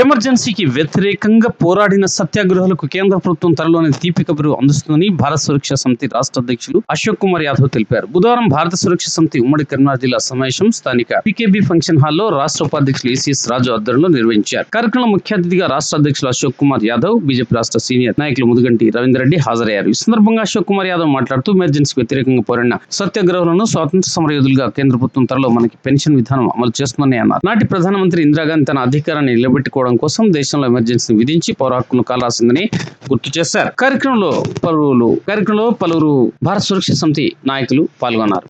ఎమర్జెన్సీకి వ్యతిరేకంగా పోరాడిన సత్యాగ్రహాలకు కేంద్ర ప్రభుత్వం త్వరలోనే తీపి కబురు అందుస్తుందని భారత సురక్షా సమితి రాష్ట్ర అధ్యక్షులు అశోక్ కుమార్ యాదవ్ తెలిపారు. బుధవారం భారత సురక్షా సమితి ఉమ్మడి కరీంనగర్ జిల్లా సమావేశం స్థానిక పికేబి ఫంక్షన్ హాల్లో రాష్ట్ర ఉపాధ్యక్షులు ఏసీఎస్ రాజు ఆధ్వర్యంలో నిర్వహించారు. కార్యక్రమంలో ముఖ్య అతిథిగా రాష్ట్ర అధ్యక్షులు అశోక్ కుమార్ యాదవ్ బీజేపీ రాష్ట్ర సీనియర్ నాయకులు ముదుగంటి రవీందర్ రెడ్డి హాజరయ్యారు. ఈ సందర్భంగా అశోక్ కుమార్ యాదవ్ మాట్లాడుతూ ఎమర్జెన్సీకి వ్యతిరేకంగా పోరాడిన సత్యాగ్రహాలను స్వాతంత్ర సమరయోధులుగా కేంద్ర ప్రభుత్వం త్వరలో మనకి పెన్షన్ విధానం అమలు చేస్తుందని అన్నారు. నాటి ప్రధానమంత్రి ఇందిరాగాంధీ తన అధికారాన్ని కాపాడుకోవడం కోసం దేశంలో ఎమర్జెన్సీ విధించి పౌర హక్కులను కాలాల్సిందని గుర్తు చేశారు. కార్యక్రమంలో పలువురు కార్యక్రమంలో పలువురు భారత సురక్ష సమితి నాయకులు పాల్గొన్నారు.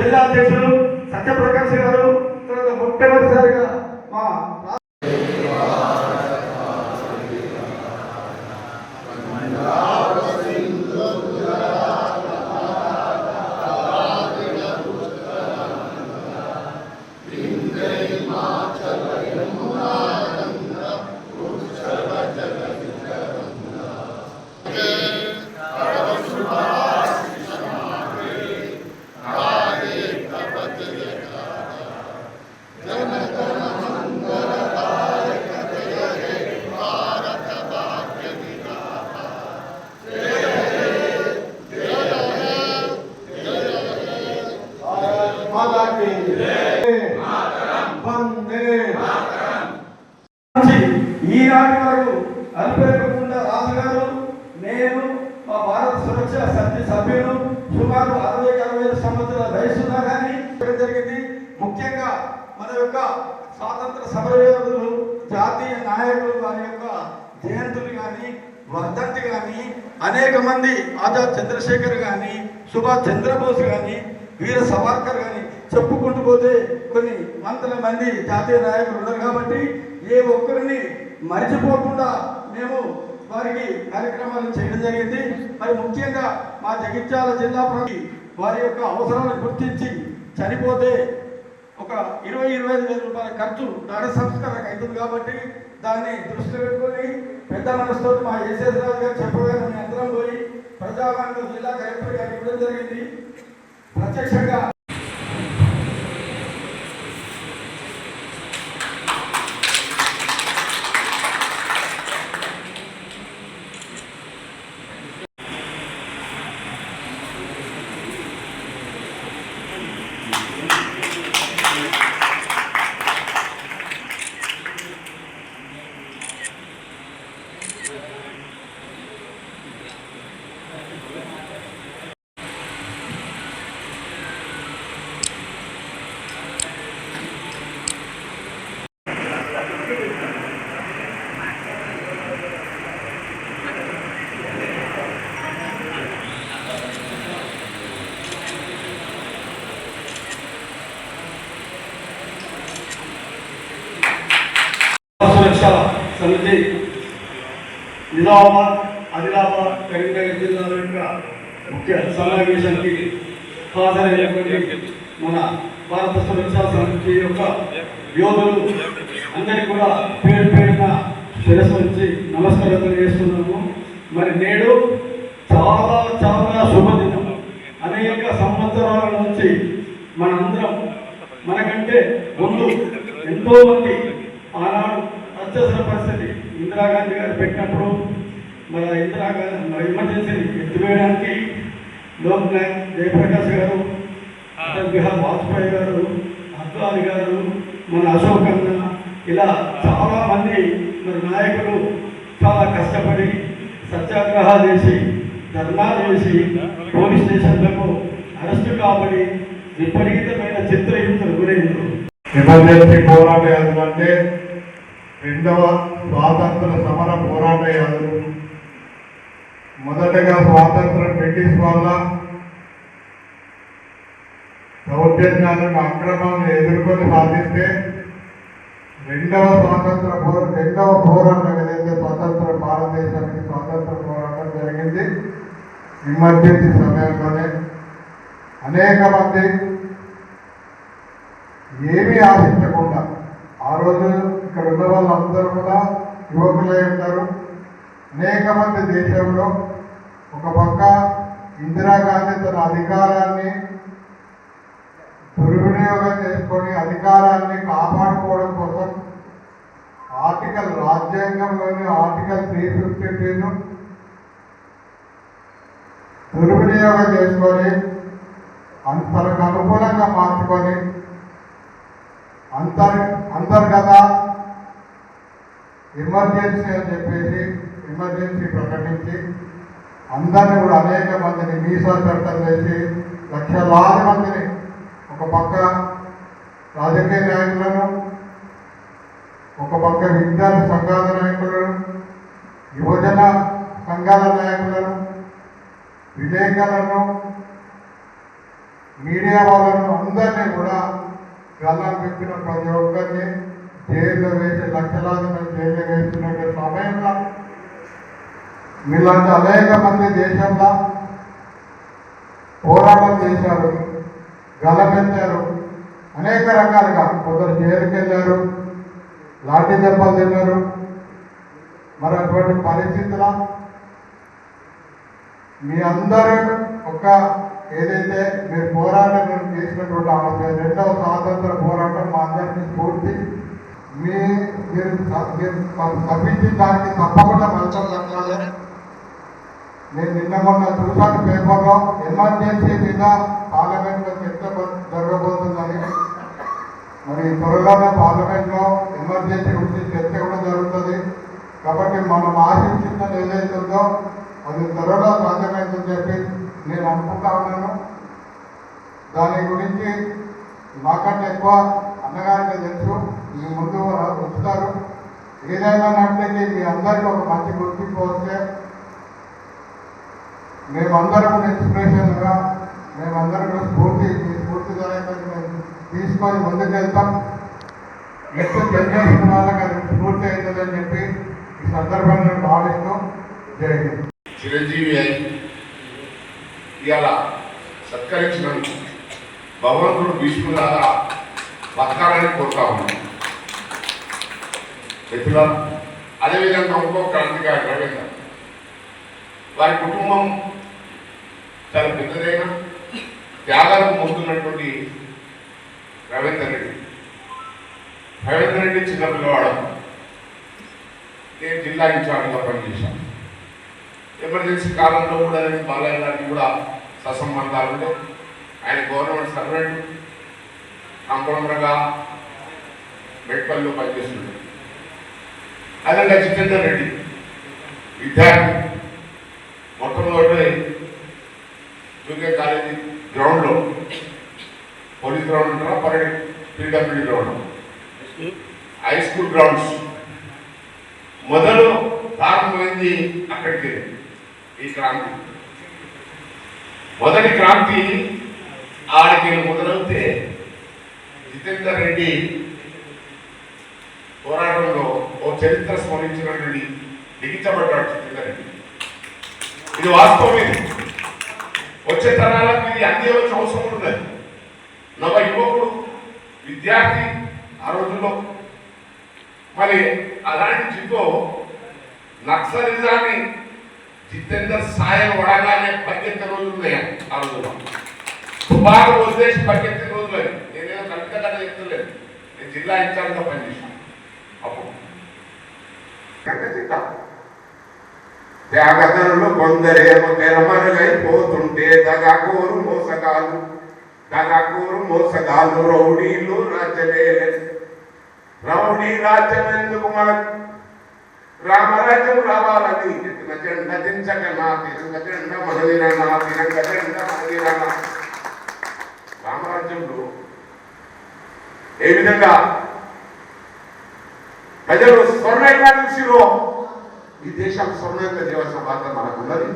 జిల్లా అధ్యక్షులు సత్యప్రకాశ్ గారు తర్వాత భారత సురక్ష సభ్యులు సుమారు అరవై అరవై సంవత్సరాల వయసున్నా కానీ ఇక్కడ జరిగింది. ముఖ్యంగా మన యొక్క స్వాతంత్ర సమరయోధులు జాతీయ నాయకులు వారి యొక్క జయంతులు కానీ వర్ధంతి కానీ అనేక మంది ఆజాద్ చంద్రశేఖర్ కానీ సుభాష్ చంద్రబోస్ కానీ వీర సవార్కర్ కానీ చెప్పుకుంటూ పోతే కొన్ని వందల మంది జాతీయ నాయకులు ఉన్నారు కాబట్టి ఏ ఒక్కరిని మరిచిపోకుండా మేము వారికి కార్యక్రమాలు చేయడం జరిగింది. మరి ముఖ్యంగా మా జగిత్యాల జిల్లా ప్రతి వారి యొక్క అవసరాలను గుర్తించి చనిపోతే ఒక ఇరవై ఇరవై ఐదు వేల రూపాయల ఖర్చు దాన సంస్కరణకు అవుతుంది కాబట్టి దాన్ని దృష్టిలో పెట్టుకొని పెద్ద మనసుతో మా ఎస్ఎస్ రాజు గారు చెప్పగానే యంత్రం అందరం పోయి ప్రజావాణిలో జిల్లా కలెక్టర్ గారు ఇవ్వడం జరిగింది. ప్రత్యక్షంగా పాఠశాల సమితి. నిజామాబాద్ ఆదిలాబాద్ కరీంనగర్ జిల్లాల యొక్క ముఖ్య సమావేశానికి హాజరైనటువంటి మన భారత సురక్షా సమితి యొక్క యోధులు. అందరికీ కూడా పేరు పేరున శిరస్సు నుంచి నమస్కారం చేస్తున్నాము. మరి నేడు చాలా చాలా శుభదినం. అనేక సంవత్సరాల నుంచి మనందరం మనకంటే ముందు ఎంతో మంది ఆనాడు అత్యవసర పరిస్థితి. ఇందిరాగాంధీ గారు పెట్టినప్పుడు మన ఇందిరాగాంధీ మన ఎమర్జెన్సీని ఎత్తివేయడానికి లోక్ నాయక్ జయప్రకాష్ గారు అటల్ బిహార్ వాజ్పేయి గారు అద్వాని గారు మన అశోక్ అన్న ఇలా చాలా మంది మరి నాయకులు చాలా కష్టపడి సత్యాగ్రహాలు చేసి ధర్నాలు చేసి పోలీస్ స్టేషన్లకు అరెస్టు కాబడి విపరీతమైన చిత్రహింసలు గురైంది ఎమర్జెన్సీ పోరాట అంటే రెండవ స్వాతంత్ర సమర పోరాట యాదులు మొదటగా స్వాతంత్రం బ్రిటిష్ వాళ్ళ దౌర్జన్యాలను అక్రమాలను ఎదుర్కొని సాధిస్తే రెండవ స్వాతంత్ర పోరా రెండవ పోరాటం ఏదైతే స్వతంత్ర భారతదేశానికి స్వాతంత్ర పోరాటం జరిగింది ఎమర్జెన్సీ సమయంలోనే అనేక మంది ఏమీ ఆశించకుండా ఆ రోజు ఇక్కడ ఉన్న వాళ్ళందరూ కూడా యువకులై ఉంటారు. అనేక మంది దేశంలో ఒక పక్క ఇందిరాగాంధీ తన అధికారాన్ని దుర్వినియోగం చేసుకొని అధికారాన్ని కాపాడుకోవడం కోసం ఆర్టికల్ రాజ్యాంగంలోని ఆర్టికల్ త్రీ ఫిఫ్టీ త్రీను దుర్వినియోగం చేసుకొని అన్- తనకు అనుకూలంగా మార్చుకొని అంతర్ ఎమర్జెన్సీ అని చెప్పేసి ఎమర్జెన్సీ ప్రకటించి అందరినీ కూడా అనేక మందిని మీసా చట్టం చేసి లక్షలాది మందిని ఒక పక్క రాజకీయ నాయకులను ఒక పక్క విద్యార్థి సంఘాల నాయకులను యువజన సంఘాల నాయకులను విలేకరులను మీడియా వాళ్ళను అందరినీ కూడా గల్లం పెట్టిన ప్రతి ఒక్కరిని జైల్లో వేసి లక్షలాది మంది జైల్లో వేస్తున్న సమయంలో మీలాంటి అనేక మంది దేశంలో పోరాటం చేశారు గలమెత్తారు అనేక రకాలుగా. కొందరు జైలుకి వెళ్ళారు లాఠీ దెబ్బలు తిన్నారు. మరి అటువంటి పరిస్థితుల మీ అందరూ ఒక ఏదైతే మీరు పోరాటం చేసినటువంటి ఆ రెండవ స్వాతంత్ర పోరాటం మా అందరికీ స్ఫూర్తి. మీ మీరు మీరు తప్పించిన దానికి తప్పకుండా ఫలితం దక్కాలి నేను నిన్న మొన్న చూశాను పేపర్లో ఎమర్జెన్సీ మీద పార్లమెంట్లో చర్చ జరగబోతుందని మరి త్వరలోనే పార్లమెంట్లో ఎమర్జెన్సీ గురించి చర్చ కూడా జరుగుతుంది. కాబట్టి మనం ఆశించిందని ఏదైతుందో అది త్వరలో సాధ్యమైందని చెప్పి నేను అనుకుంటా ఉన్నాను. దాని గురించి నాకంటే ఎక్కువ అన్నగారికి తెలుసు. ఈ ముందు వస్తారు ఏదైనా నడితే మీ అందరికీ ఒక మంచి గుర్తింపు వస్తే మేమందరం ఇన్స్పిరేషన్గా మేమందరం కూడా స్ఫూర్తి మీ స్ఫూర్తిదాయకంగా మేము తీసుకొని ముందుకెళ్తాం. నెక్స్ట్ జనరేషన్ వాళ్ళకి అది స్ఫూర్తి అవుతుందని చెప్పి ఈ సందర్భంగా నేను భావిస్తూ జై హింద్. చిరంజీవి అయి ఇవాళ సత్కరించినందుకు భగవంతుడు భీష్ములాగా బతకాలని కోరుతా ఉన్నాను మిత్రుల అదేవిధంగా ఇంకో క్రాంతికారి రవీంద్ర వారి కుటుంబం చాలా పెద్దదైన త్యాగాలకు మోస్తున్నటువంటి రవీందర్ రెడ్డి. రవీందర్ రెడ్డి చిన్న పిల్లవాడు. నేను జిల్లా ఇన్ఛార్జ్గా పనిచేశాను. ఎమర్జెన్సీ కాలంలో కూడా నేను బాలయ్య గారికి కూడా సత్సంబంధాలు ఆయన గవర్నమెంట్ సర్వెంట్. కంపౌండర్గా మెట్పల్లిలో పనిచేస్తున్నాడు. అదేవిధంగా జితేందర్ రెడ్డి విద్యార్థి మొట్టమొదటి జూకే కాలేజీ గ్రౌండ్లో పోలీస్ గ్రౌండ్ ఉంటారా parade PWD ground. High school grounds. మొదలు ప్రారంభమైంది అక్కడికి ఈ క్రాంతి. మొదటి క్రాంతి ఆడికి మొదలవుతే జితేందర్ రెడ్డి పోరాటంలో చరిత్ర స్మరించినటువంటి లిఖించబడ్డాడు జితేందర్ ఇది వాస్తవం ఇది. వచ్చే తరాలకు ఇది అందించవలసిన అవసరం ఉన్నది నవ యువకుడు విద్యార్థి ఆ రోజుల్లో. మరి అలాంటి జితో నక్సలిజాన్ని జితేందర్ సాయం వడగానే పరిగెత్తే రోజులు ఉన్నాయి? ఆ రోజుల్లో. తుపాకు వదిలేసి పరిగెత్తిన రోజులు నేనేదో కవిత కథ చెప్తలేదు. నేను జిల్లా ఇన్ఛార్జ్గా పనిచేశాను. అప్పుడు కక్కచిత్త త్యాగతనులు కొందరేమో తెరమరుగైపోతుంటే దగాకోరు మోసగాలు దగాకోరు మోసగాలు రౌడీలు రాజలే. రౌడీ రాజ్యం ఎందుకు మనకు రామరాజ్యం రావాలని ఎత్తున జెండ దించక నా తిరంగ జెండ మనదిన నా తిరంగ జెండ మనదిన రామరాజ్యంలో ఏ విధంగా ప్రజలు స్వర్ణంగా చూసిరో ఈ దేశం స్వర్ణంగా చేయవలసిన బాధ్యత మనకున్నది